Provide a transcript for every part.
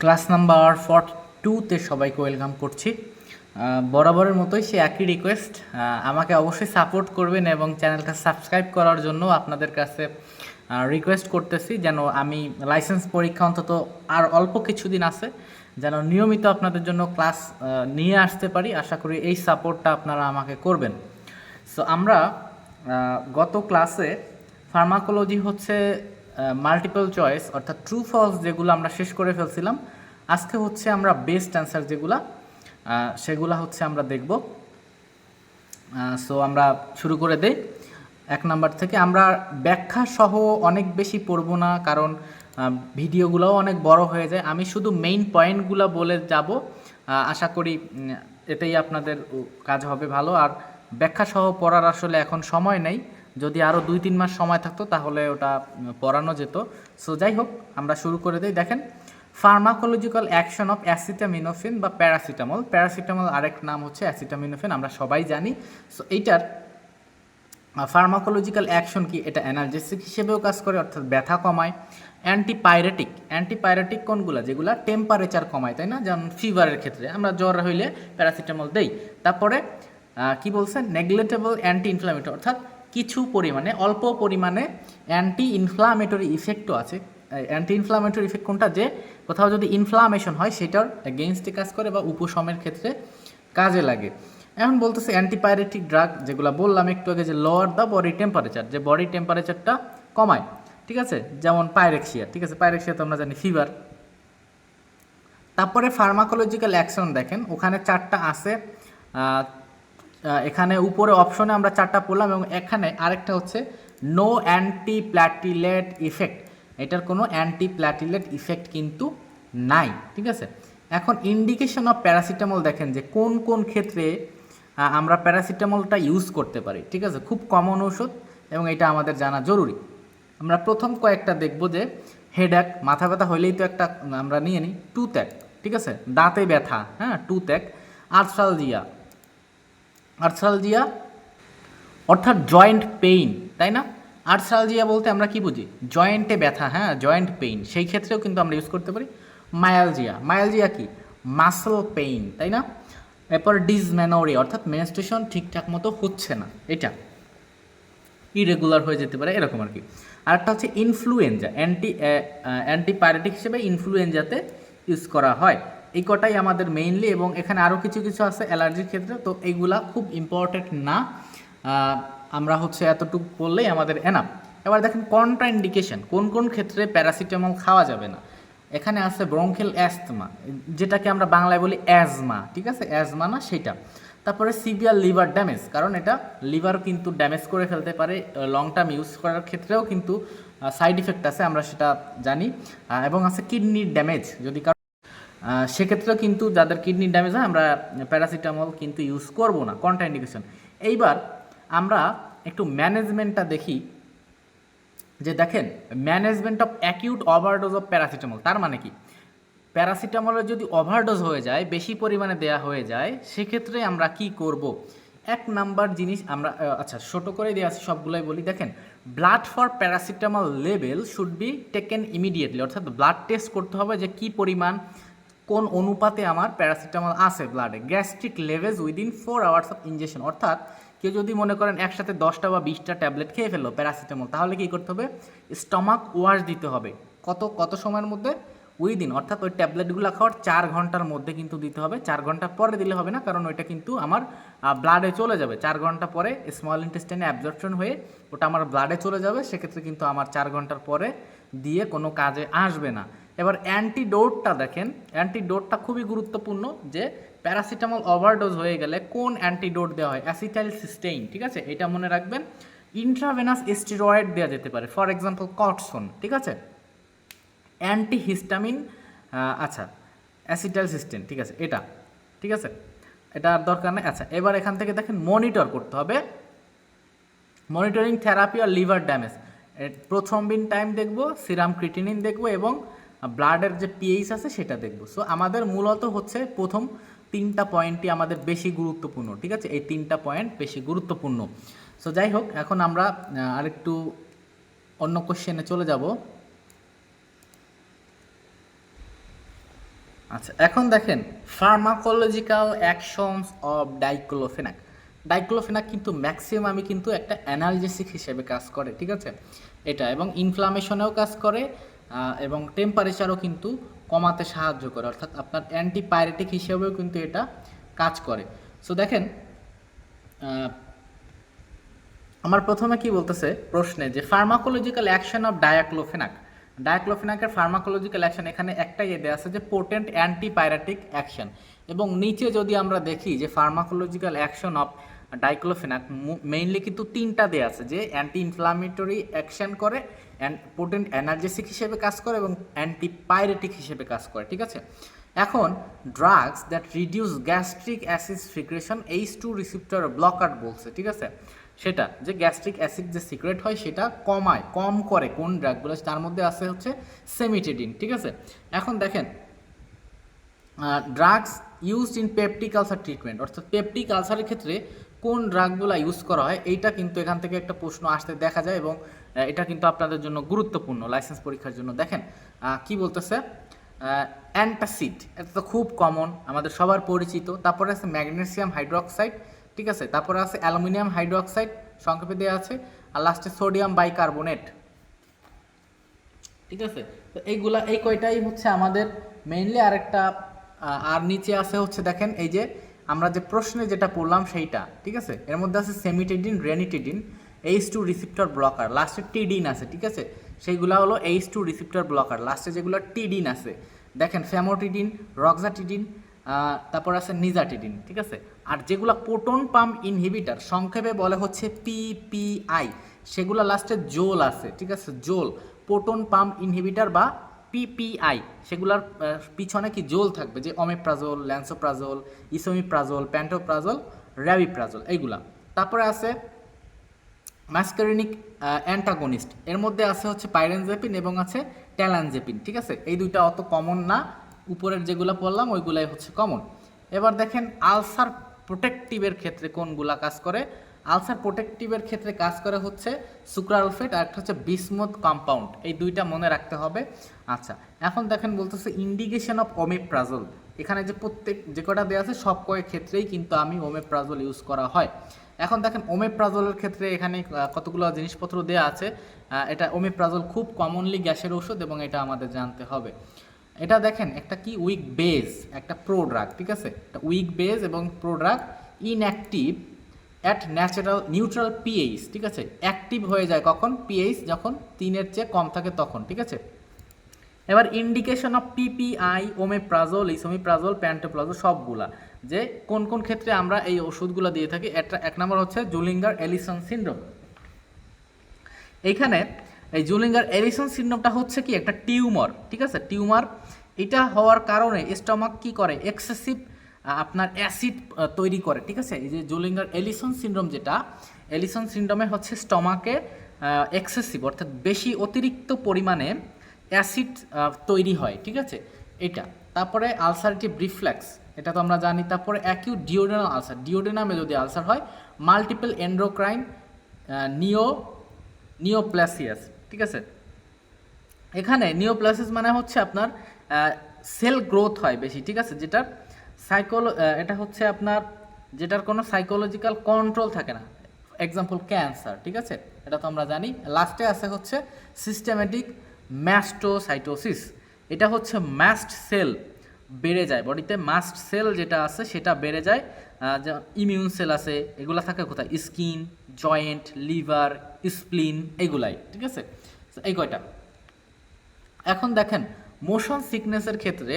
Class number for টুতে সবাইকে welcome করছি। বরাবরের মতোই সে একই রিকোয়েস্ট আমাকে অবশ্যই সাপোর্ট করবেন এবং চ্যানেলটা সাবস্ক্রাইব করার জন্য আপনাদের কাছে রিকোয়েস্ট করতেছি যেন আমি লাইসেন্স পরীক্ষা অন্তত আর অল্প কিছুদিন আছে, যেন নিয়মিত আপনাদের জন্য ক্লাস নিয়ে আসতে পারি। আশা করি এই সাপোর্টটা আপনারা আমাকে করবেন। সো আমরা গত ক্লাসে ফার্মাকোলজি হচ্ছে মাল্টিপল চয়েস অর্থাৎ ট্রু ফলস যেগুলো আমরা শেষ করে ফেলছিলাম, আজকে হচ্ছে আমরা বেস্ট অ্যান্সার যেগুলা সেগুলা হচ্ছে আমরা দেখব। সো আমরা শুরু করে দেই। এক নাম্বার থেকে আমরা ব্যাখ্যা সহ অনেক বেশি পড়ব না, কারণ ভিডিওগুলোও অনেক বড় হয়ে যায়। আমি শুধু মেইন পয়েন্টগুলো বলে যাব। আশা করি এটাই আপনাদের কাজ হবে ভালো। আর ব্যাখ্যা সহ পড়ার আসলে এখন সময় নেই। যদি আরও দুই, তিন মাস সময় থাকতো, তাহলে ওটা পড়ানো যেত। সো যাই হোক, আমরা শুরু করে দিই। দেখেন ফার্মাকোলজিক্যাল অ্যাকশন অফ অ্যাসিটামিনোফিন বা প্যারাসিটামল প্যারাসিটামল আরেক নাম হচ্ছে অ্যাসিটামিনোফিন আমরা সবাই জানি। সো এইটার ফার্মাকোলজিক্যাল অ্যাকশন কি? এটা অ্যানালজেসিক হিসেবেও কাজ করে, অর্থাৎ ব্যথা কমায়। অ্যান্টিপাইরেটিক অ্যান্টিপাইরেটিক কোনগুলো? যেগুলো টেম্পারেচার কমায়, তাই না? যেমন ফিভারের ক্ষেত্রে। আমরা জ্বর হইলে প্যারাসিটামল দেই। তারপরে কি বলছে? নেগলেটেবল অ্যান্টি ইনফ্লামেটরি অর্থাৎ কিছু পরিমাণে, অল্প পরিমাণে অ্যান্টি ইনফ্লামেটরি ইফেক্টও আছে। অ্যান্টি ইনফ্লামেটরি ইফেক্ট কোনটা? যে কোথাও যদি ইনফ্লামেশন হয়, সেটার এগেনস্টে কাজ করে বা উপশমের ক্ষেত্রে কাজে লাগে। এখন বলতেছে অ্যান্টিপাইরেটিক ড্রাগ যেগুলো বললাম একটু আগে যে লোয়ার দ্য বডি টেম্পারেচার যে বডি টেম্পারেচারটা কমায়। ঠিক আছে? যেমন পাইরেক্সিয়া ঠিক আছে? পাইরেক্সিয়া তো আমরা জানি ফিভার তারপরে ফার্মাকোলজিক্যাল অ্যাকশন দেখেন, ওখানে চারটা আছে এখানে উপরে অপশনে আমরা চারটা পড়লাম এবং এখানে আরেকটা হচ্ছে নো অ্যান্টি প্ল্যাটিলেট ইফেক্ট এটার কোনো অ্যান্টি প্ল্যাটিলেট ইফেক্ট কিন্তু নাই, ঠিক আছে? এখন ইন্ডিকেশন অফ প্যারাসিটামল দেখেন যে কোন কোন ক্ষেত্রে আমরা প্যারাসিটামলটা ইউজ করতে পারি, ঠিক আছে? খুব কমন ওষুধ এবং এটা আমাদের জানা জরুরি। আমরা প্রথম কয়েকটা দেখব যে হেডএক মাথা ব্যথা হইলেই তো একটা, আমরা নিয়ে নিই টুথ্যাক ঠিক আছে? দাঁতে ব্যথা হ্যাঁ টুথ্যাক আর্থ্রালজিয়া আর্থ্রালজিয়া অর্থাৎ জয়েন্ট পেইন তাই না? আর্থ্রালজিয়া বলতে আমরা কি বুঝি? জয়েন্টে ব্যথা হ্যাঁ জয়েন্ট পেইন সেই ক্ষেত্রেও কিন্তু আমরা ইউজ করতে পারি। মায়ালজিয়া মায়ালজিয়া কি? মাসল পেইন তাই না? এরপর ডিসম্যানোরিয়া অর্থাৎ মেনস্ট্রেশন ঠিকঠাক মতো হচ্ছে না, এটা। ইরেগুলার হয়ে যেতে পারে, এরকম আর কি। আরেকটা হচ্ছে ইনফ্লুয়েঞ্জা অ্যান্টি অ্যান্টিপাইরেটিক হিসেবে ইনফ্লুয়েঞ্জাতে ইউজ করা হয়। এই কটাই আমাদের মেইনলি এবং এখানে আরও কিছু কিছু আছে অ্যালার্জির ক্ষেত্রে, তো এইগুলা খুব ইম্পর্টেন্ট না। আমরা হচ্ছে এতটুকু বললেই আমাদের এনাফ এবার দেখেন কন্ট্রাইন্ডিকেশন কোন কোন ক্ষেত্রে প্যারাসিটামল খাওয়া যাবে না। এখানে আছে ব্রঙ্কেল অ্যাস্তমা যেটাকে আমরা বাংলায় বলি অ্যাজমা ঠিক আছে? অ্যাজমা না সেটা। তারপরে সিভিয়ার লিভার ড্যামেজ কারণ এটা লিভার কিন্তু ড্যামেজ করে ফেলতে পারে লং টার্ম ইউজ করার ক্ষেত্রেও কিন্তু সাইড ইফেক্ট আছে, আমরা সেটা জানি। এবং আছে কিডনির ড্যামেজ যদি সেক্ষেত্রেও কিন্তু যাদের কিডনি ড্যামেজ হয়, আমরা প্যারাসিটামল কিন্তু ইউজ করব না কন্ট্রাইন্ডিকেশন এইবার আমরা একটু ম্যানেজমেন্টটা দেখি, যে দেখেন management of acute overdose of paracetamol তার মানে কি? প্যারাসিটামলের যদি ওভারডোজ হয়ে যায়, বেশি পরিমাণে দেয়া হয়ে যায়, সেক্ষেত্রে আমরা কি করব? এক নাম্বার জিনিস আমরা আচ্ছা ছোটো করে দিয়ে আছে, সবগুলোই বলি। দেখেন blood for paracetamol level should be taken immediately অর্থাৎ ব্লাড টেস্ট করতে হবে যে কি পরিমাণ কোন অনুপাতে আমার প্যারাসিটামল আছে ব্লাডে gastric lavage within four hours of injection অর্থাৎ কেউ যদি মনে করেন একসাথে দশটা বা বিশটা ট্যাবলেট খেয়ে ফেলল প্যারাসিটামল, তাহলে কী করতে হবে? স্টমাক ওয়াশ দিতে হবে। কত কত সময়ের মধ্যে? উইদিন অর্থাৎ ওই ট্যাবলেটগুলো খাওয়ার চার ঘণ্টার মধ্যে কিন্তু দিতে হবে। চার ঘণ্টা পরে দিলে হবে না, কারণ ওইটা কিন্তু আমার ব্লাডে চলে যাবে। চার ঘণ্টা পরে স্মল ইন্টেস্টাইনে অ্যাবজর্পশন হয়ে ওটা আমার ব্লাডে চলে যাবে। সেক্ষেত্রে কিন্তু আমার চার ঘণ্টার পরে দিয়ে কোনো কাজে আসবে না। এবার অ্যান্টিডোটটা দেখেন। অ্যান্টিডোটটা খুবই গুরুত্বপূর্ণ যে প্যারাসিটামল ওভারডোজ হয়ে গেলে কোন অ্যান্টিডোট দেওয়া হয়? অ্যাসিটাইল সিস্টেইন ঠিক আছে? এটা মনে রাখবেন। ইন্ট্রাভেনাস স্টেরয়েড দেওয়া যেতে পারে। ফর এক্সাম্পল কটসন ঠিক আছে? অ্যান্টিহিস্টামিন আচ্ছা অ্যাসিটাইল সিস্টেম ঠিক আছে? এটা, ঠিক আছে? এটা আর দরকার নেই। আচ্ছা এবার এখান থেকে দেখেন মনিটর করতে হবে। মনিটরিং থেরাপি আর লিভার ড্যামেজ প্রথম দিন টাইম দেখব সিরাম ক্রিটিনিন দেখব এবং ব্লাডের যে পিএইচ আছে সেটা দেখব। সো আমাদের মূলত হচ্ছে প্রথম তিনটা পয়েন্টই আমাদের বেশি গুরুত্বপূর্ণ, ঠিক আছে? এই তিনটা পয়েন্ট বেশি গুরুত্বপূর্ণ। সো যাই হোক, এখন আমরা আরেকটু অন্য কোশ্চেনে চলে যাব। আচ্ছা এখন দেখেন pharmacological actions of diclofenac diclofenac কিন্তু ম্যাক্সিমামই কিন্তু একটা অ্যানালজেসিক হিসেবে কাজ করে, ঠিক আছে? এটা, এবং ইনফ্লামেশনেও কাজ করে এবং টেম্পারেচারও কিন্তু কমাতে সাহায্য করে, অর্থাৎ আপনার অ্যান্টিপাইরেটিক হিসেবেও কিন্তু এটা কাজ করে। সো দেখেন আমার প্রথমে কি বলতেছে প্রশ্নে যে ফার্মাকোলজিক্যাল অ্যাকশন অফ ডায়াক্লোফেনাক ডায়াক্লোফেনাকের ফার্মাকোলজিক্যাল অ্যাকশন এখানে একটাই এ দেওয়া আছে যে পোটেন্ট অ্যান্টিপাইরেটিক অ্যাকশন এবং নিচে যদি আমরা দেখি যে pharmacological action of diclofenac mainly কিন্তু তিনটা দেওয়া আছে যে অ্যান্টি ইনফ্লামেটরি অ্যাকশন করে পোটেন্ট এনার্জেসিক হিসেবে কাজ করে এবং অ্যান্টিপাইরেটিক হিসেবে কাজ করে, ঠিক আছে? এখন drugs that reduce gastric acid secretion H two receptor blocker বলছে, ঠিক আছে? সেটা, যে গ্যাস্ট্রিক অ্যাসিড যে সিক্রেট হয়, সেটা কমায়, কম করে কোন ড্রাগগুলো তার মধ্যে আছে হচ্ছে সেমিটেডিন ঠিক আছে? এখন দেখেন drugs used in peptic ulcer treatment অর্থাৎ পেপটিক আলসারের ক্ষেত্রে কোন ড্রাগগুলো ইউজ করা হয়, এইটা কিন্তু এখান থেকে একটা প্রশ্ন আসতে দেখা যায় এবং এটা কিন্তু আপনাদের জন্য গুরুত্বপূর্ণ লাইসেন্স পরীক্ষার জন্য। দেখেন কি বলতেছে? অ্যান্টাসিড এটা তো খুব কমন আমাদের সবার পরিচিত। তারপরে আছে ম্যাগনেসিয়াম হাইড্রোক্সাইড ঠিক আছে? তারপরে আছে অ্যালুমিনিয়াম হাইড্রোক্সাইড সংক্ষেপে দেওয়া আছে। আর লাস্টে সোডিয়াম বাইকার্বনেট ঠিক আছে? তো এইগুলা, এই কয়টাই হচ্ছে আমাদের মেইনলি আরেকটা আর নিচে আছে হচ্ছে দেখেন, এই যে আমরা যে প্রশ্নে যেটা পড়লাম সেইটা, ঠিক আছে? এর মধ্যে আছে cimetidine, ranitidine, H two receptor blocker, লাস্টে টিডিন আছে, ঠিক আছে? সেইগুলা হলো এইচ টু রিসিপ্টর ব্লকার, লাস্টে যেগুলো টিডিন আছে। দেখেন, ফ্যামোটিডিন, রক্সাটিডিন তারপর আছে নিজাটিডিন, ঠিক আছে? আর যেগুলো পোটন পাম্প ইনহিবিটার, সংক্ষেপে বলে হচ্ছে পিপিআই সেগুলো লাস্টে জোল আছে, ঠিক আছে? জোল পোটন পাম্প ইনহিবিটার বা পিপিআই সেগুলোর পিছনে কি জোল থাকবে? যে অমেপ্রাজোল, ল্যান্সোপ্রাজোল, ইসোমিপ্রাজোল, প্যান্টোপ্রাজোল, র্যাবিপ্রাজোল, এইগুলা। তারপরে আছে ম্যাসকারিনিক অ্যান্টাগনিস্ট। এর মধ্যে আছে হচ্ছে পাইরেনজেপিন এবং আছে ট্যালানজেপিন, ঠিক আছে? এই দুইটা অত কমন না। উপরের যেগুলো পড়লাম, ওইগুলাই হচ্ছে কমন এবার দেখেন, আলসার প্রোটেকটিভের ক্ষেত্রে কোনগুলা কাজ করে? আলসার প্রোটেকটিভের ক্ষেত্রে কাজ করে হচ্ছে সুক্রালফেট আর একটা হচ্ছে বিসমুথ কম্পাউন্ড। এই দুইটা মনে রাখতে হবে। আচ্ছা এখন দেখেন বলতেছে ইন্ডিকেশন অফ ওমেপ্রাজল এখানে যে প্রত্যেক, যে কটা দেওয়া আছে, সব কয়েক ক্ষেত্রেই কিন্তু আমি ওমেপ্রাজল ইউজ করা হয়। এখন দেখেন ওমেপ্রাজলের ক্ষেত্রে এখানে কতগুলো জিনিসপত্র দেওয়া আছে। এটা ওমেপ্রাজল খুব কমনলি গ্যাসের ওষুধ এবং এটা আমাদের জানতে হবে। এটা দেখেন, একটা কি উইক বেজ একটা প্রো ড্রাগ ঠিক আছে? একটা উইক বেজ এবং prodrug inactive at natural neutral pH ঠিক আছে? অ্যাক্টিভ হয়ে যায় কখন? পিএইচ যখন তিনের চেয়ে কম থাকে তখন, ঠিক আছে? এবার indication of PPI omeprazole esomeprazole pantoprazole সবগুলা। যে কোন কোন ক্ষেত্রে আমরা এই ওষুধগুলো দিয়ে থাকি, একটা, এক নম্বর হচ্ছে জুলিঙ্গার এলিসন সিন্ড্রোম এইখানে এই জুলিঙ্গার এলিসন সিন্ড্রোমটা হচ্ছে কি? একটা টিউমার, ঠিক আছে? টিউমার, এটা হওয়ার কারণে স্টমাক কি করে? এক্সেসিভ আপনার অ্যাসিড তৈরি করে, ঠিক আছে? এই যে জুলিঙ্গার এলিসন সিন্ড্রোম যেটা এলিসন সিন্ড্রোমে হচ্ছে স্টমাকে এক্সেসিভ অর্থাৎ বেশি অতিরিক্ত পরিমাণে অ্যাসিড তৈরি হয়, ঠিক আছে? এটা। তারপরে আলসারেটিভ রিফ্লেক্স, এটা তো আমরা জানি। তারপরে অ্যাকিউট ডিওডেনাল আলসার ডিওডেনামে যদি আলসার হয় মাল্টিপল এন্ড্রোক্রাইন নিও নিওপ্লাসিয়াস ঠিক আছে? এখানে নিওপ্লাসিস মানে হচ্ছে আপনার সেল গ্রোথ হয় বেশি, ঠিক আছে? যেটার সাইকোলো এটা হচ্ছে আপনার, যেটার কোনো সাইকোলজিক্যাল কন্ট্রোল থাকে না। এক্সাম্পল ক্যান্সার ঠিক আছে? এটা তো আমরা জানি। লাস্টে আছে হচ্ছে সিস্টেমেটিক ম্যাস্টোসাইটোসিস এটা হচ্ছে ম্যাস্ট সেল বেড়ে যায়। বডিতে মাস্ট সেল যেটা আছে, সেটা বেড়ে যায়। ইমিউন সেল আছে, এগুলা থাকে কোথায়? স্কিন জয়েন্ট লিভার স্প্লিন এগুলাই, ঠিক আছে? এই কয়টা? এখন দেখেন মোশন সিকনেসের ক্ষেত্রে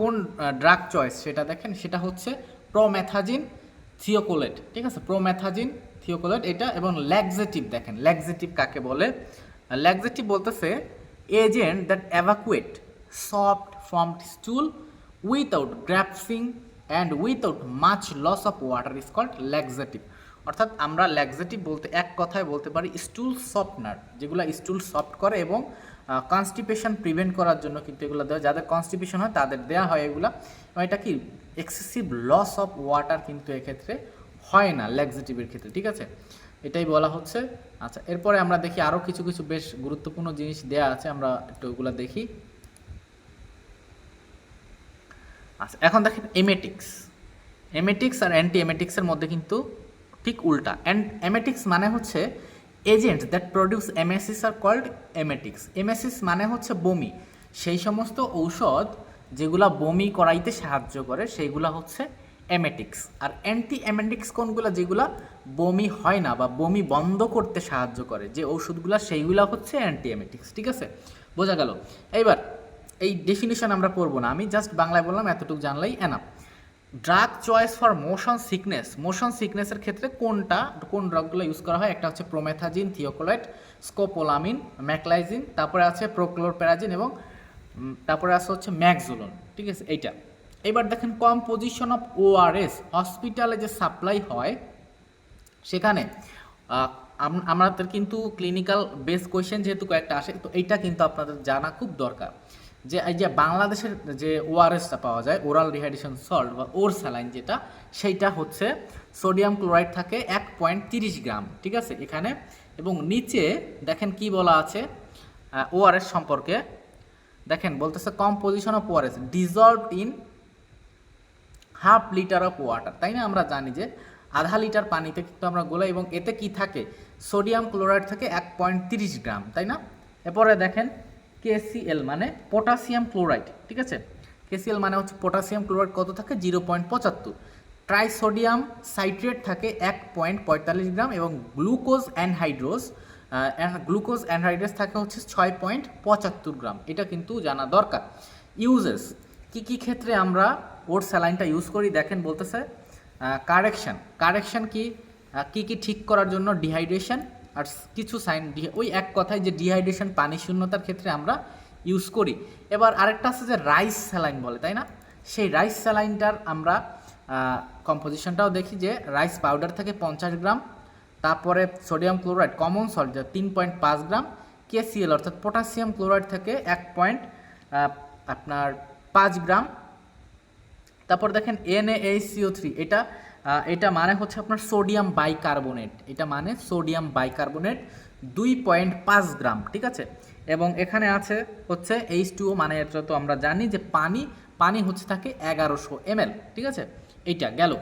কোন ড্রাগ চয়েস সেটা দেখেন, সেটা হচ্ছে প্রোম্যাথাজিন থিওকোলেট ঠিক আছে? প্রোম্যাথাজিন থিওকোলেট এটা এবং ল্যাগজেটিভ দেখেন। ল্যাগজেটিভ কাকে বলে? ল্যাগজেটিভ বলতেছে agent that evacuate soft formed stool without griping and without much loss of water is called laxative অর্থাৎ আমরা ল্যাগজেটিভ বলতে এক কথায় বলতে পারি স্টুল সফটনার যেগুলো স্টুল সফট করে এবং কনস্টিপেশন প্রিভেন্ট করার জন্য কিন্তু এগুলো দেওয়া, যাদের কনস্টিপেশন হয় তাদের দেওয়া হয় এগুলা। এবং এটা কি এক্সেসিভ লস অফ ওয়াটার কিন্তু এক্ষেত্রে হয় না ল্যাগজেটিভের ক্ষেত্রে, ঠিক আছে? এটাই বলা হচ্ছে। আচ্ছা এরপরে আমরা দেখি আরও কিছু কিছু বেশ গুরুত্বপূর্ণ জিনিস দেয়া আছে, আমরা একটু ওগুলো দেখি। আচ্ছা এখন দেখেন এমেটিক্স এমেটিক্স আর অ্যান্টি এমেটিক্সের মধ্যে কিন্তু ঠিক উল্টা। অ্যান্ড এমেটিক্স মানে হচ্ছে agent that produce emesis are called emetics emesis মানে হচ্ছে বমি। সেই সমস্ত ঔষধ যেগুলা বমি করাইতে সাহায্য করে, সেইগুলা হচ্ছে এমেটিক্স আর অ্যান্টি এমেটিক্স কোনগুলো? যেগুলা বমি হয় না বা বমি বন্ধ করতে সাহায্য করে। যে ওষুধগুলা সেইগুলা হচ্ছে অ্যান্টি এমেটিক্স ঠিক আছে? বোঝা গেল? এইবার, এই ডেফিনিশন আমরা পড়ব না। আমি জাস্ট বাংলায় বললাম, এতটুকু জানলেই enough drug choice for motion sickness motion সিকনেসের ক্ষেত্রে কোনটা, কোন ড্রাগগুলো ইউজ করা হয়? একটা হচ্ছে প্রোমেথাজিন থিওকোলাইট স্কোপোলামিন ম্যাকলাইজিন তারপরে আছে প্রোক্লোরপ্যারাজিন এবং তারপরে আছে হচ্ছে ম্যাকজুলন ঠিক আছে? এইটা। এবার দেখেন কম্পোজিশন অফ ওআরএস হসপিটালে যে সাপ্লাই হয়, সেখানে আম- আমাদের কিন্তু ক্লিনিক্যাল বেস কোয়েশ্চেন যেহেতু কয়েকটা আসে, তো এইটা কিন্তু আপনাদের জানা খুব দরকার। যে এই যে বাংলাদেশের যে ওআরএসটা পাওয়া যায় ওরাল রিহাইড্রেশন সল্ট বা ওর স্যালাইন যেটা, সেইটা হচ্ছে সোডিয়াম ক্লোরাইড থাকে এক পয়েন্ট তিরিশ গ্রাম, ঠিক আছে? এখানে, এবং নিচে দেখেন কি বলা আছে ওআরএস সম্পর্কে। দেখেন, বলতেছে composition of ORS dissolved in half litre of water, তাই না? আমরা জানি যে আধা লিটার পানিতে কিন্তু আমরা গোলাই, এবং এতে কি থাকে? সোডিয়াম ক্লোরাইড থাকে এক পয়েন্ট তিরিশ গ্রাম, তাই না? এরপরে দেখেন কেসিএল মানে পটাশিয়াম ক্লোরাইড, ঠিক আছে? কেসিএল মানে হচ্ছে পটাশিয়াম ক্লোরাইড কত থাকে? জিরো পয়েন্ট পঁচাত্তর। ট্রাইসোডিয়াম সাইট্রেট থাকে এক পয়েন্ট পঁয়তাল্লিশ গ্রাম, এবং গ্লুকোজ অ্যানহাইড্রোস গ্লুকোজ অ্যানহাইড্রোস থাকে হচ্ছে ছয় পয়েন্ট পঁচাত্তর গ্রাম। এটা কিন্তু জানা দরকার। ইউজেস কি কি ক্ষেত্রে আমরা ওর স্যালাইনটা ইউজ করি? দেখেন বলতেছে কারেকশন কারেকশন কি? কি কি ঠিক করার জন্য ডিহাইড্রেশন আর কিছু সাইন ওই এক কথায় যে ডিহাইড্রেশন পানি শূন্যতার ক্ষেত্রে আমরা ইউজ করি। এবার আরেকটা আছে যে রাইস স্যালাইন বলে, তাই না? সেই রাইস স্যালাইনটার আমরা কম্পোজিশনটাও দেখি যে রাইস পাউডার থেকে পঞ্চাশ গ্রাম, তারপরে সোডিয়াম ক্লোরাইড কমন সল্ট যা তিন পয়েন্ট পাঁচ গ্রাম কেসিএল অর্থাৎ পটাশিয়াম ক্লোরাইড থেকে এক পয়েন্ট আপনার পাঁচ গ্রাম। তারপর দেখেন NaHCO3 থ্রি এটা এটা মানে হচ্ছে আপনার সোডিয়াম বাইকার্বনেট এটা মানে সোডিয়াম বাইকার্বনেট দুই পয়েন্ট পাঁচ গ্রাম, ঠিক আছে? এবং এখানে আছে হচ্ছে এইচ টুও মানে এটা তো আমরা জানি যে পানি পানি হচ্ছে থাকে এগারোশো এমএল, ঠিক আছে? এইটা গেল।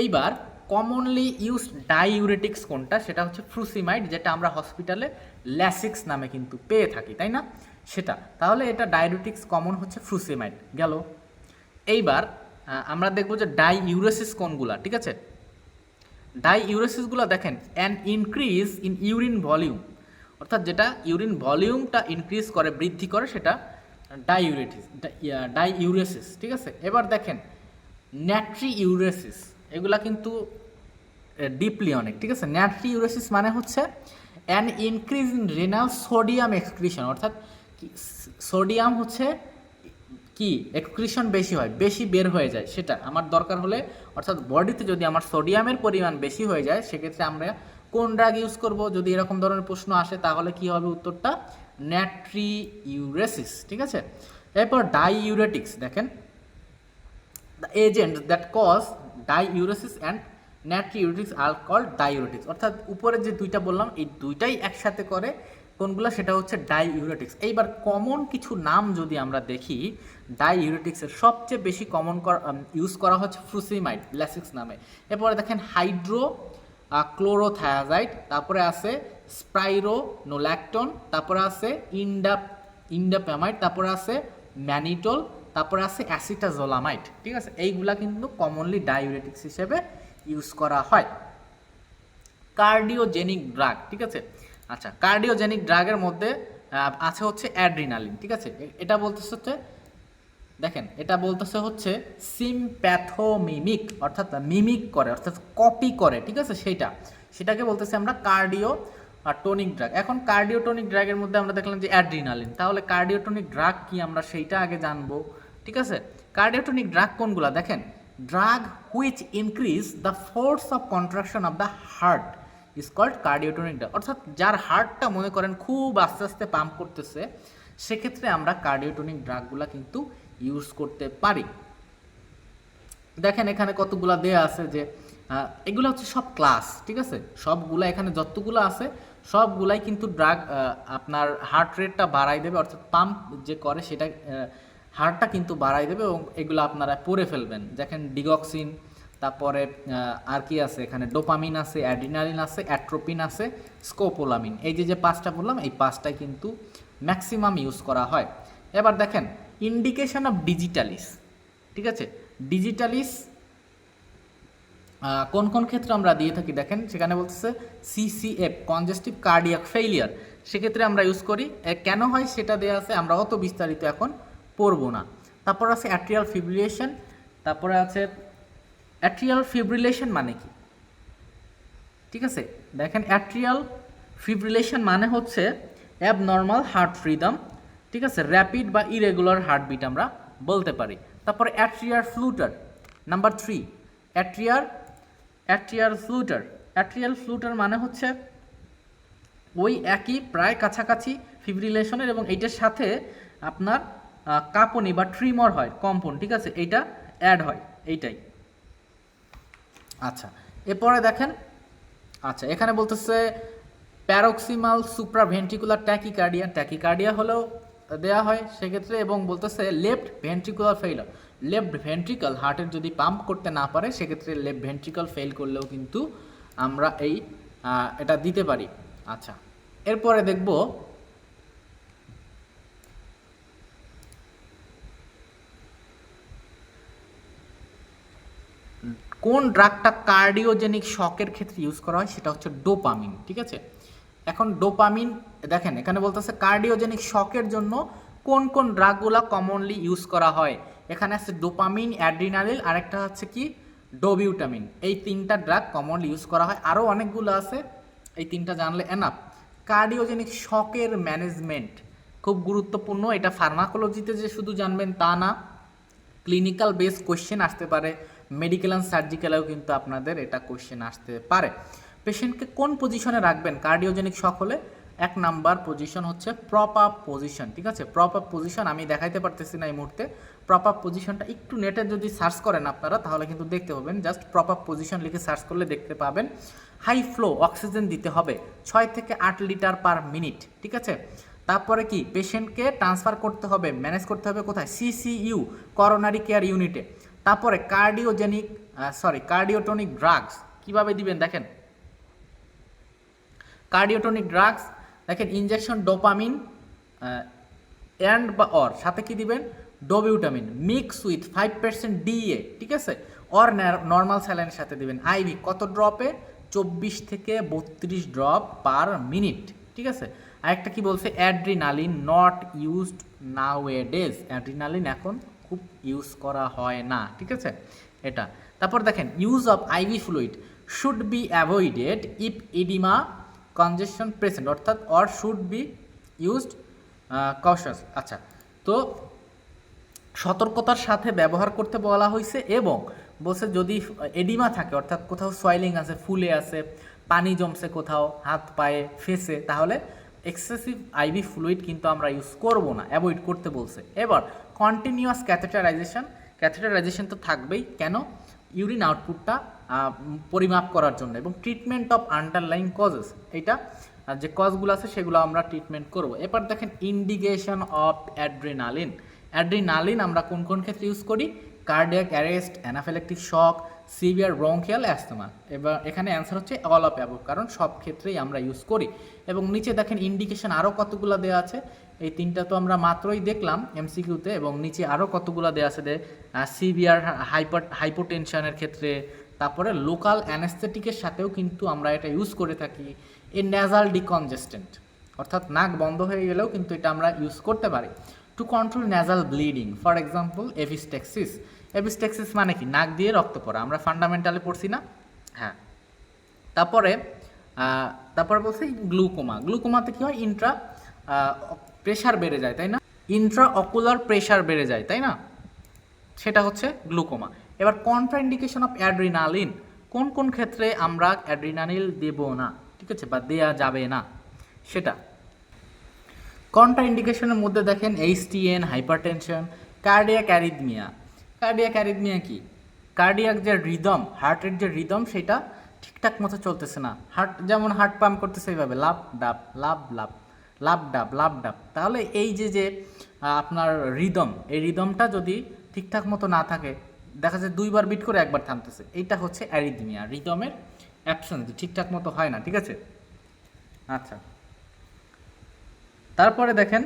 এইবার কমনলি ইউজ ডাইউরেটিক্স কোনটা? সেটা হচ্ছে ফ্রুসিমাইড যেটা আমরা হসপিটালে ল্যাসিক্স নামে কিন্তু পেয়ে থাকি, তাই না? সেটা। তাহলে এটা ডায়াবেটিক্স কমন হচ্ছে ফ্রুসিমাইড গেল। এইবার আমরা দেখব যে ডাই ইউরেসিস কোনগুলা, ঠিক আছে? ডাই ইউরেসিসগুলো দেখেন an increase in urine volume অর্থাৎ যেটা ইউরিন ভলিউমটা ইনক্রিজ করে, বৃদ্ধি করে, সেটা ডাইউরেটিস ডাই ইউরেসিস ঠিক আছে? এবার দেখেন ন্যাট্রি ইউরেসিস এগুলা কিন্তু ডিপলি অনেক, ঠিক আছে? ন্যাট্রি ইউরেসিস মানে হচ্ছে an increase in renal sodium excretion অর্থাৎ সোডিয়াম হচ্ছে কি এক্সক্রিশন বেশি হয়, বেশি বের হয়ে যায়, সেটা আমার দরকার হলে, অর্থাৎ বডিতে যদি আমার সোডিয়ামের পরিমাণ বেশি হয়ে যায়, সেক্ষেত্রে আমরা কোন ড্রাগ ইউজ করব? যদি এরকম ধরনের প্রশ্ন আসে, তাহলে কি হবে উত্তরটা? ন্যাট্রি ইউরেসিস ঠিক আছে? এরপর ডাই ইউরেটিক্স দেখেন। The agent that cause diuresis and natriuretics are called diuretics, অর্থাৎ উপরে যে দুইটা বললাম, এই দুইটাই একসাথে করে কোনগুলো? সেটা হচ্ছে ডাইউরেটিক্স এইবার কমন কিছু নাম যদি আমরা দেখি ডাইউরেটিক্সের সবচেয়ে বেশি কমন ইউজ করা হচ্ছে ফ্রুসিমাইড ল্যাসিক্স নামে। এরপরে দেখেন হাইড্রো ক্লোরোথায়াজাইড তারপরে আছে স্প্রাইরোনোল্যাকটন তারপরে আছে ইন্ডা ইন্ডাপ্যামাইড তারপরে আছে ম্যানিটল তারপরে আছে অ্যাসিটাজোলামাইট ঠিক আছে? এইগুলা কিন্তু কমনলি ডাইউরেটিক্স হিসেবে ইউজ করা হয়। কার্ডিওজেনিক ড্রাগ, ঠিক আছে? আচ্ছা কার্ডিওজেনিক ড্রাগের মধ্যে আছে হচ্ছে অ্যাড্রিনালিন ঠিক আছে? এটা বলতেছে হচ্ছে, দেখেন, এটা বলতেছে হচ্ছে সিমপ্যাথোমিমিক অর্থাৎ মিমিক করে, অর্থাৎ কপি করে, ঠিক আছে? সেইটা, সেটাকে বলতেছে আমরা কার্ডিও আর টনিক ড্রাগ এখন কার্ডিওটনিক ড্রাগের মধ্যে আমরা দেখলাম যে অ্যাড্রিনালিন তাহলে কার্ডিওটনিক ড্রাগ কি আমরা সেইটা আগে জানব, ঠিক আছে? কার্ডিওটনিক ড্রাগ কোনগুলা? দেখেন drug which increase the force of contraction of the heart is called cardiotonic অর্থাৎ যার হার্টটা মনে করেন খুব আস্তে আস্তে পাম্প করতেছে সেক্ষেত্রে আমরা কার্ডিওটনিক ড্রাগগুলা কিন্তু ইউজ করতে পারি। দেখেন এখানে কতগুলা দেয়া আছে যে এগুলো হচ্ছে সব ক্লাস ঠিক আছে? সবগুলা এখানে যতগুলো আছে সবগুলাই কিন্তু ড্রাগ আপনার হার্ট রেটটা বাড়াই দেবে অর্থাৎ পাম্প যে করে সেটা আহ, হারটা কিন্তু বাড়াই দেবে এবং এগুলো আপনারা পড়ে ফেলবেন। দেখেন ডিগক্সিন তারপরে আর কি আছে এখানে? ডোপামিন আছে, অ্যাড্রিনালিন আছে, অ্যাট্রোপিন আছে, স্কোপোলামিন। এই যে যে পাঁচটা বললাম, এই পাঁচটাই কিন্তু ম্যাক্সিমাম ইউজ করা হয়। এবার দেখেন ইন্ডিকেশন অফ ডিজিটালিস ঠিক আছে? ডিজিটালিস কোন কোন ক্ষেত্রে আমরা দিয়ে থাকি? দেখেন, সেখানে বলতেছে সিসিএফ কনজেস্টিভ কার্ডিয়াক ফেইলিয়ার সেক্ষেত্রে আমরা ইউজ করি কেন হয় সেটা দেওয়া আছে, আমরা অত বিস্তারিত এখন পড়ব না। তারপর আছে অ্যাট্রিয়াল ফিব্রিলেশন তারপরে আছে অ্যাট্রিয়াল ফিব্রিলেশন মানে কি? ঠিক আছে? দেখেন অ্যাট্রিয়াল ফিব্রিলেশন মানে হচ্ছে অ্যাবনর্মাল হার্ট রিদম ঠিক আছে? র্যাপিড বা ইরেগুলার হার্টবিট আমরা বলতে পারি। তারপরে atrial flutter number three atrial atrial flutter atrial flutter মানে হচ্ছে ওই একই, প্রায় কাছাকাছি ফিব্রিলেশনের এবং এইটার সাথে আপনার কাঁপুনি বা ট্রিমর হয়, কম্পন, ঠিক আছে? এইটা অ্যাড হয়, এইটাই। আচ্ছা এরপরে দেখেন আচ্ছা এখানে বলতেছে প্যারক্সিমাল সুপ্রাভেন্ট্রিকুলার ট্যাকিকার্ডিয়া ট্যাকিকার্ডিয়া হলেও দেয়া হয় সেক্ষেত্রে এবং বলতেছে left ventricular failure. Left ventricle হার্টের যদি পাম্প করতে না পারে, সেক্ষেত্রে লেফট ভেন্ট্রিকল ফেল করলেও কিন্তু আমরা এই এটা দিতে পারি। আচ্ছা এরপরে দেখব কোন ড্রাগটা কার্ডিওজেনিক শকের ক্ষেত্রে ইউজ করা হয় সেটা হচ্ছে ডোপামিন ঠিক আছে? এখন ডোপামিন দেখেন, এখানে বলতেছে কার্ডিওজেনিক শকের জন্য কোন কোন ড্রাগগুলো কমনলি ইউজ করা হয়? এখানে আছে ডোপামিন অ্যাড্রিনালিল আরেকটা হচ্ছে কি? ডোবিউটামিন এই তিনটা ড্রাগ কমনলি ইউজ করা হয়। আরও অনেকগুলো আছে, এই তিনটা জানলে এনাফ কার্ডিওজেনিক শকের ম্যানেজমেন্ট খুব গুরুত্বপূর্ণ। এটা ফার্মাকোলজিতে যে শুধু জানবেন তা না। ক্লিনিক্যাল বেস কোয়েশ্চেন আসতে পারে। মেডিকেল অ্যান্ড সার্জিক্যালেও কিন্তু আপনাদের এটা কোশ্চেন আসতে পারে। পেশেন্টকে কোন পজিশনে রাখবেন? কার্ডিওজেনিক শক হলে এক নাম্বার পজিশন হচ্ছে প্রপ আপ পজিশন ঠিক আছে? প্রপ আপ পজিশন আমি দেখাইতে পারতেছি না এই মুহূর্তে। প্রপ আপ পজিশনটা একটু নেটে যদি সার্চ করেন আপনারা, তাহলে কিন্তু দেখতে পাবেন। জাস্ট প্রপ আপ পজিশন লিখে সার্চ করলে দেখতে পাবেন। হাই ফ্লো অক্সিজেন দিতে হবে ছয় থেকে আট লিটার পার মিনিট ঠিক আছে? তারপরে কি? পেশেন্টকে ট্রান্সফার করতে হবে ম্যানেজ করতে হবে কোথায়? সিসিইউ করোনারি কেয়ার ইউনিটে তারপরে কার্ডিওজেনিক সরি কার্ডিওটনিক ড্রাগস কীভাবে দিবেন দেখেন? কার্ডিওটনিক ড্রাগস দেখেন ইনজেকশন ডোপামিন অ্যান্ড বা অর সাথে কি দিবেন? Dobutamine mix with five percent DA ঠিক আছে? অর নর্মাল স্যালাইনের সাথে দিবেন। আইভি কত ড্রপে চব্বিশ থেকে বত্রিশ ড্রপ পার মিনিট ঠিক আছে? আরেকটা কি বলছে? Adrenaline not used nowadays adrenaline এখন খুব ইউজ করা হয় না, ঠিক আছে? এটা। তারপর দেখেন use of IV fluid should be avoided if oedema congestion present অর্থাৎ or should be used cautious আচ্ছা তো সতর্কতার সাথে ব্যবহার করতে বলা হয়েছে এবং বলছে যদি এডিমা থাকে, অর্থাৎ কোথাও সয়েলিং আছে, ফুলে আছে, পানি জমছে কোথাও, হাত পায়ে ফেসে, তাহলে এক্সেসিভ আইভি ফ্লুইড কিন্তু আমরা ইউজ করব না অ্যাভয়েড করতে বলছে। এবার কন্টিনিউয়াস ক্যাথেটারাইজেশন ক্যাথেটারাইজেশন তো থাকবেই। কেন? ইউরিন আউটপুটটা পরিমাপ করার জন্য এবং ট্রিটমেন্ট অফ আন্ডারলাইন কজেস এটা যে কজগুলো আছে সেগুলো আমরা ট্রিটমেন্ট করব। এবার দেখেন ইন্ডিকেশন অফ অ্যাড্রিনালিন অ্যাড্রিনালিন আমরা কোন কোন ক্ষেত্রে ইউজ করি? Cardiac arrest anaphylactic shock severe bronchial asthma এবার এখানে অ্যান্সার হচ্ছে অল অফ অ্যাবভ কারণ সব ক্ষেত্রেই আমরা ইউজ করি। এবং নিচে দেখেন ইন্ডিকেশন আরও কতগুলো দেওয়া আছে? এই তিনটা তো আমরা মাত্রই দেখলাম এমসিকিউতে এবং নিচে আরও কতগুলো দেওয়া আছে যে সিভিয়ার হাইপার হাইপোটেনশনের ক্ষেত্রে, তারপরে লোকাল অ্যানেস্থেটিকের সাথেও কিন্তু আমরা এটা ইউজ করে থাকি, এ ন্যাজাল ডিকনজেস্টেন্ট অর্থাৎ নাক বন্ধ হয়ে গেলেও কিন্তু এটা আমরা ইউজ করতে পারি। To control nasal bleeding for example epistaxis epistaxis মানে কি? নাক দিয়ে রক্ত পড়া। আমরা ফান্ডামেন্টালে পড়ছি না। হ্যাঁ। তারপরে তারপরে বলছে গ্লুকোমা। গ্লুকোমাতে কি হয়? ইন্ট্রা প্রেশার বেড়ে যায়, তাই না? ইন্ট্রা অকুলার প্রেশার বেড়ে যায়, তাই না? সেটা হচ্ছে গ্লুকোমা এবার কন্ট্রাইন্ডিকেশন অফ অ্যাড্রিনালিন কোন কোন ক্ষেত্রে আমরা অ্যাড্রিনালিল দেব না, ঠিক আছে, বা দেয়া যাবে না, সেটা। কন্ট্রাইন্ডিকেশনের মধ্যে দেখেন HTN hypertension cardiac arrhythmia cardiac arrhythmia কি? কার্ডিয়াক যে রিদম হার্টের যে রিদম সেটা ঠিকঠাক মতো চলতেছে না। হার্ট যেমন হার্ট পাম্প করতেছে, এইভাবে লাভ ডাব লাভ লাভ লাভ ডাব লাভ ডাব তাহলে এই যে যে আপনার রিদম, এই রিদমটা যদি ঠিকঠাক মতো না থাকে, দেখা যায় দুইবার বিট করে একবার থামতেছে। এইটা হচ্ছে অ্যারিদমিয়া রিদমের অ্যাবসেন্স ঠিকঠাক মতো হয় না, ঠিক আছে? আচ্ছা। তারপরে দেখেন,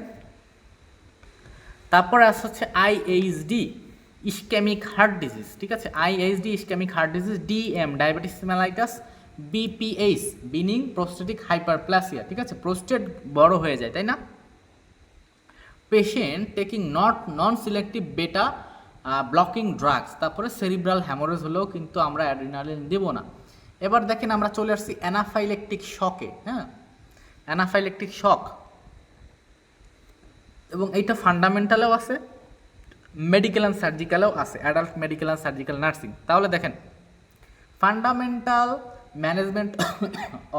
তারপরে আস হচ্ছে আইএইচডি ইস্কেমিক হার্ট ডিজিজ, ঠিক আছে? IHD ischaemic heart disease, DM, diabetes mellitus BPH benign prostatic hyperplasia ঠিক আছে? প্রোস্টেট বড় হয়ে যায়, তাই না? Patient taking not non selective beta blocking drugs তারপরে সেরিব্রাল হ্যামোরেজ হলেও কিন্তু আমরা অ্যাড্রিনালিন দেব না। এবার দেখেন আমরা চলে আসছি অ্যানাফাইলেকটিক শকে হ্যাঁ? অ্যানাফাইলেকটিক শক এবং এইটা ফান্ডামেন্টালেও আছে মেডিকেল অ্যান্ড সার্জিক্যালেও আছে adult medical and surgical nursing তাহলে দেখেন fundamental management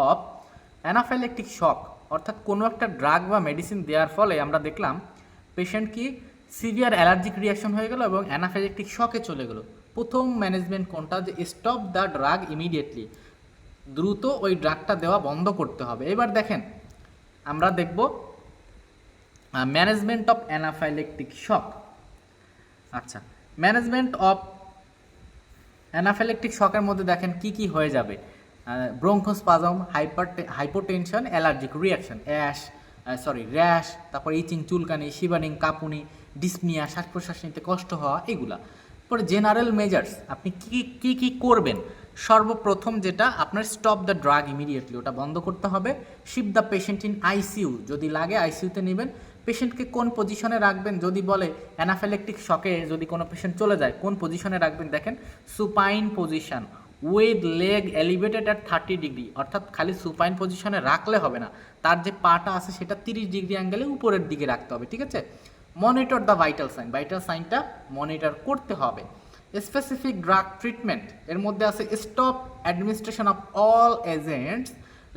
of anaphylactic shock অর্থাৎ কোনো একটা ড্রাগ বা মেডিসিন দেওয়ার ফলে আমরা দেখলাম পেশেন্ট কি সিভিয়ার অ্যালার্জিক রিয়াকশন হয়ে গেল এবং অ্যানাফাইলেকটিক শকে চলে গেল। প্রথম ম্যানেজমেন্ট কোনটা? যে স্টপ দ্য ড্রাগ ইমিডিয়েটলি দ্রুত ওই ড্রাগটা দেওয়া বন্ধ করতে হবে। এবার দেখেন, আমরা দেখব ম্যানেজমেন্ট অফ অ্যানাফাইলেকটিক শক আচ্ছা ম্যানেজমেন্ট অফ অ্যানাফাইলেকটিক শকের মধ্যে দেখেন কি কি হয়ে যাবে। Bronchospasm hyper hypotension allergic reaction ash sorry rash তারপর ইচিং চুলকানি শিবানিং কাপুনি ডিসমিয়া শ্বাস প্রশ্বাস নিতে কষ্ট হওয়া, এগুলা। পরে জেনারেল মেজার্স আপনি কি কি কি করবেন? সর্বপ্রথম যেটা, আপনার স্টপ দ্য ড্রাগ ইমিডিয়েটলি ওটা বন্ধ করতে হবে। Ship the patient in ICU যদি লাগে আইসিইউতে নেবেন। পেশেন্টকে কোন পজিশনে রাখবেন? যদি বলে অ্যানাফাইলেকটিক শকে যদি কোনো পেশেন্ট চলে যায়, কোন পজিশনে রাখবেন? দেখেন supine position with leg elevated at thirty degree অর্থাৎ খালি সুপাইন পজিশনে রাখলে হবে না। তার যে পাটা আছে সেটা তিরিশ ডিগ্রি অ্যাঙ্গেলে উপরের দিকে রাখতে হবে, ঠিক আছে? Monitor the vital sign vital সাইনটা monitor করতে হবে। স্পেসিফিক ড্রাগ ট্রিটমেন্ট এর মধ্যে আছে stop administration of all agents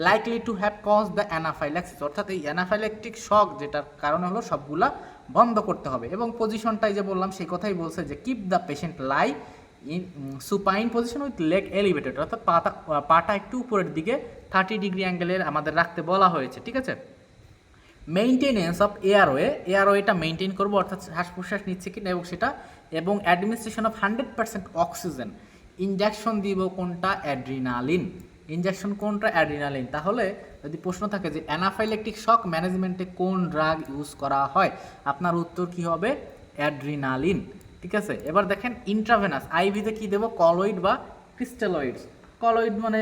likely to have cause the anaphylaxis অর্থাৎ এই অ্যানাফাইল্যাকটিক শক যেটার কারণ হলো সবগুলা বন্ধ করতে হবে। এবং পজিশনটাই যে বললাম, সেই কথাই বলছে যে keep the patient lie supine position with leg elevated অর্থাৎ পাতা, পাটা একটু উপরের দিকে থার্টি ডিগ্রি অ্যাঙ্গেলের আমাদের রাখতে বলা হয়েছে, ঠিক আছে? মেইনটেনেন্স অফ এয়ারওয়ে এয়ারওয়েটা মেনটেন করব, অর্থাৎ শ্বাস প্রশ্বাস নিচ্ছে কিনা এবং সেটা, এবং administration of hundred percent oxygen injection দিব কোনটা? অ্যাড্রিনালিন ইনজেকশন কোনটা? অ্যাড্রিনালিন তাহলে যদি প্রশ্ন থাকে যে অ্যানাফাইলেকটিক শক ম্যানেজমেন্টে কোন ড্রাগ ইউজ করা হয়? আপনার উত্তর কি হবে? অ্যাড্রিনালিন ঠিক আছে? এবার দেখেন ইন্ট্রাভেনাস আইভিতে কি দেবো? কলয়েড বা ক্রিস্টালয়েডস কলয়েড মানে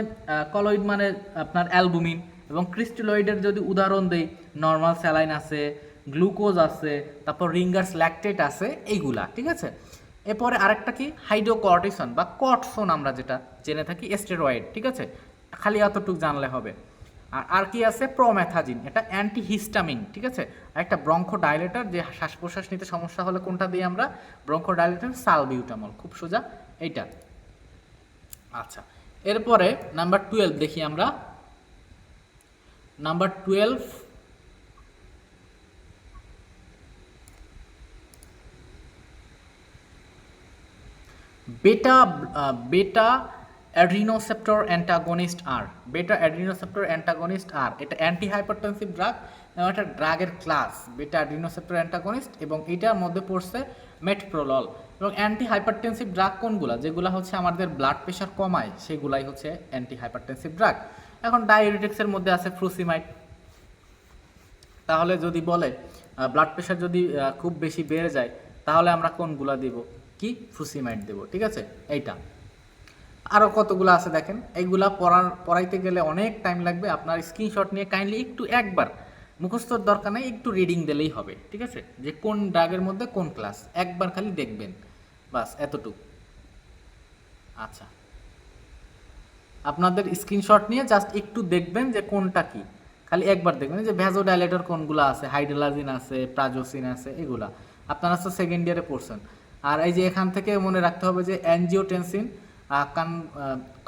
কলয়েড মানে আপনার অ্যালবুমিন এবং ক্রিস্টালয়েডের যদি উদাহরণ দেই নর্মাল স্যালাইন আছে গ্লুকোজ আছে, তারপর রিঙ্গার্স ল্যাকটেট আছে, এইগুলা, ঠিক আছে? এরপরে আরেকটা কি? হাইড্রোকর্টিসন বা কটসন আমরা যেটা জেনে থাকি স্টেরয়েড ঠিক আছে? খালি এতটুকু জানলে হবে। আর আর কি আছে? প্রোম্যাথাজিন এটা অ্যান্টিহিস্টামিন ঠিক আছে? আর একটা ব্রঙ্কো ডাইলেটার যে শ্বাস প্রশ্বাস নিতে সমস্যা হলে কোনটা দিই আমরা? ব্রঙ্কো ডাইলেটার সালবিউটামল খুব সোজা এইটা। আচ্ছা এরপরে নাম্বার টুয়েলভ দেখি আমরা। নাম্বার টুয়েলভ বেটা বেটা অ্যাড্রিনোসেপ্টর অ্যান্টাগনিস্ট আর বেটা অ্যাড্রিনোসেপ্টর অ্যান্টাগনিস্ট আর, এটা অ্যান্টি হাইপারটেনসিভ ড্রাগ এবং একটা ড্রাগের ক্লাস বেটা অ্যাড্রিনোসেপ্টর অ্যান্টাগনিস্ট, এবং এটার মধ্যে পড়ছে মেটপ্রোলল এবং অ্যান্টি হাইপারটেনসিভ ড্রাগ কোনগুলো? যেগুলো হচ্ছে আমাদের ব্লাড প্রেশার কমায়, সেগুলাই হচ্ছে অ্যান্টি হাইপারটেনসিভ ড্রাগ এখন ডায়াবেটিক্সের মধ্যে আছে ফ্রুসিমাইড তাহলে যদি বলে ব্লাড প্রেশার যদি খুব বেশি বেড়ে যায়, তাহলে আমরা কোনগুলা দেব? কি? ফ্রুসিমাইড দেব, ঠিক আছে? এইটা। আরও কতগুলো আছে দেখেন। এইগুলা পড়ার, পড়াইতে গেলে অনেক টাইম লাগবে। আপনার স্ক্রিনশট নিয়ে কাইন্ডলি একটু একবার মুখস্থর দরকার নেই, একটু রিডিং দিলেই হবে, ঠিক আছে? যে কোন ড্রাগের মধ্যে কোন ক্লাস একবার খালি দেখবেন, বাস এতটুকু। আচ্ছা। আপনাদের স্ক্রিনশট নিয়ে জাস্ট একটু দেখবেন যে কোনটা কি। খালি একবার দেখবেন যে ভ্যাজো ভ্যাজোডাইলেটর কোনগুলো আছে হাইড্রোলাজিন আছে প্রাজোসিন আছে, এগুলা। আপনারা তো সেকেন্ড ইয়ারে পড়ছেন। আর এই যে এখান থেকে মনে রাখতে হবে যে অ্যানজিওটেনসিন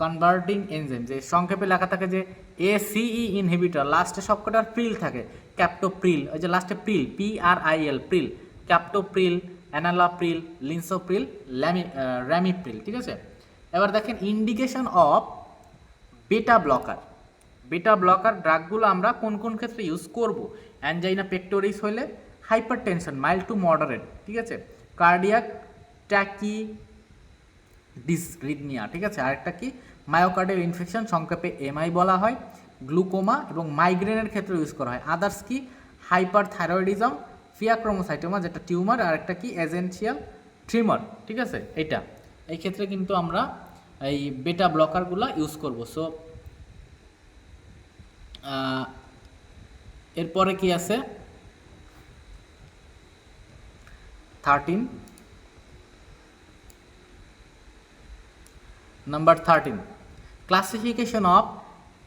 কনভার্টিং এনজাইম যে সংক্ষেপে লেখা থাকে যে এ সিই ইনহিবিটর লাস্টে সবকটার প্রিল থাকে ক্যাপ্টোপ্রিল ওই যে লাস্টে pril P R I L pril captopril enalapril lisinopril rami ramipril ঠিক আছে? এবার দেখেন indication of beta blocker beta blocker ড্রাগগুলো আমরা কোন কোন ক্ষেত্রে ইউজ করব? অ্যানজাইনা পেক্টোরিস হলে hypertension mild to moderate ঠিক আছে? কার্ডিয়াক ট্যাকি ডিসরিথমিয়া ঠিক আছে? আরেকটা কি? মায়োকার্ডিয়াল ইনফেকশন সংক্ষেপে এমআই বলা হয় গ্লুকোমা এবং মাইগ্রেনের ক্ষেত্রে ইউজ করা হয়। আদার্স কি? হাইপার থাইরয়েডিজম ফিয়াক্রোমোসাইটোমা যেটা টিউমার আর একটা কি? এজেন্সিয়াল ট্রিমার ঠিক আছে? এটা এই ক্ষেত্রে কিন্তু আমরা এই বেটা ব্লকারগুলো ইউজ করব। সো এরপরে কি আছে? Thirteen Number 13. Classification of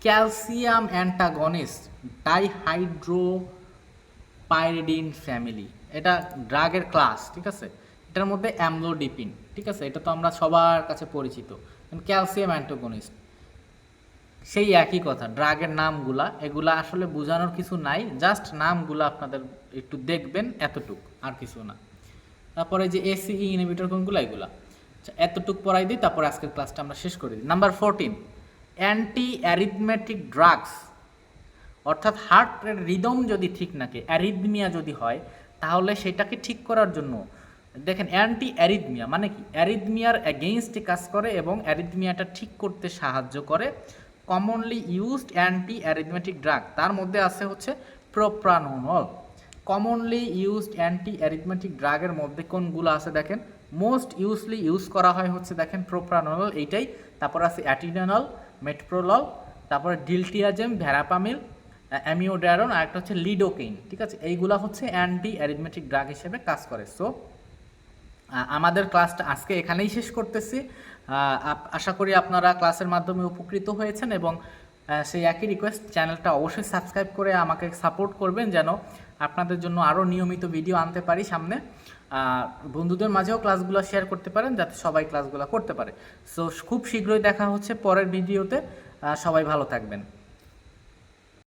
calcium antagonist dihydropyridine family. এটা ড্রাগের ক্লাস ঠিক আছে? এটার মধ্যে অ্যামলোডিপিন ঠিক আছে? এটা তো আমরা সবার কাছে পরিচিত। ক্যালসিয়াম অ্যান্টাগনিস্ট সেই একই কথা ড্রাগের নামগুলা, এগুলা আসলে বোঝানোর কিছু নাই জাস্ট নামগুলা আপনাদের একটু দেখবেন এতটুক, আর কিছু না। তারপরে যে এসিই ইনহিবিটর কোনগুলো? এগুলা। এতটুক পড়াই দিই, তারপর আজকের ক্লাসটা আমরা শেষ করে দিই। Number fourteen anti arithmetic drugs অর্থাৎ হার্টের রিদম যদি ঠিক নাকে অ্যারিদমিয়া যদি হয়, তাহলে সেটাকে ঠিক করার জন্য, দেখেন অ্যান্টি অ্যারিদমিয়া মানে কি? অ্যারিদমিয়ার অ্যাগেইনস্টে কাজ করে এবং অ্যারিদমিয়াটা ঠিক করতে সাহায্য করে। Commonly used anti arithmetic drug তার মধ্যে আছে হচ্ছে propranolol commonly used anti arithmetic ড্রাগের মধ্যে কোনগুলো আছে দেখেন? মোস্ট ইউজলি ইউজ করা হয় হচ্ছে দেখেন প্রোপ্রানোনল এইটাই, তারপর আছে অ্যাটিডানল মেট্রোলল তারপরে ডিলটিয়াজেম ভ্যারাপামিল অ্যামিওড্যারন আর একটা হচ্ছে লিডোকেইন ঠিক আছে? এইগুলা হচ্ছে অ্যান্টি অ্যারিথমেটিক ড্রাগ হিসেবে কাজ করে। সো আমাদের ক্লাসটা আজকে এখানেই শেষ করতেছি। আশা করি আপনারা ক্লাসের মাধ্যমে উপকৃত হয়েছেন এবং সেই একই রিকোয়েস্ট চ্যানেলটা অবশ্যই সাবস্ক্রাইব করে আমাকে সাপোর্ট করবেন যেন আপনাদের জন্য আরও নিয়মিত ভিডিও আনতে পারি সামনে। বন্ধুদের মাঝেও ক্লাসগুলো শেয়ার করতে পারেন যাতে সবাই ক্লাসগুলো করতে পারে। সো খুব শীঘ্রই দেখা হচ্ছে পরের ভিডিওতে সবাই ভালো থাকবেন।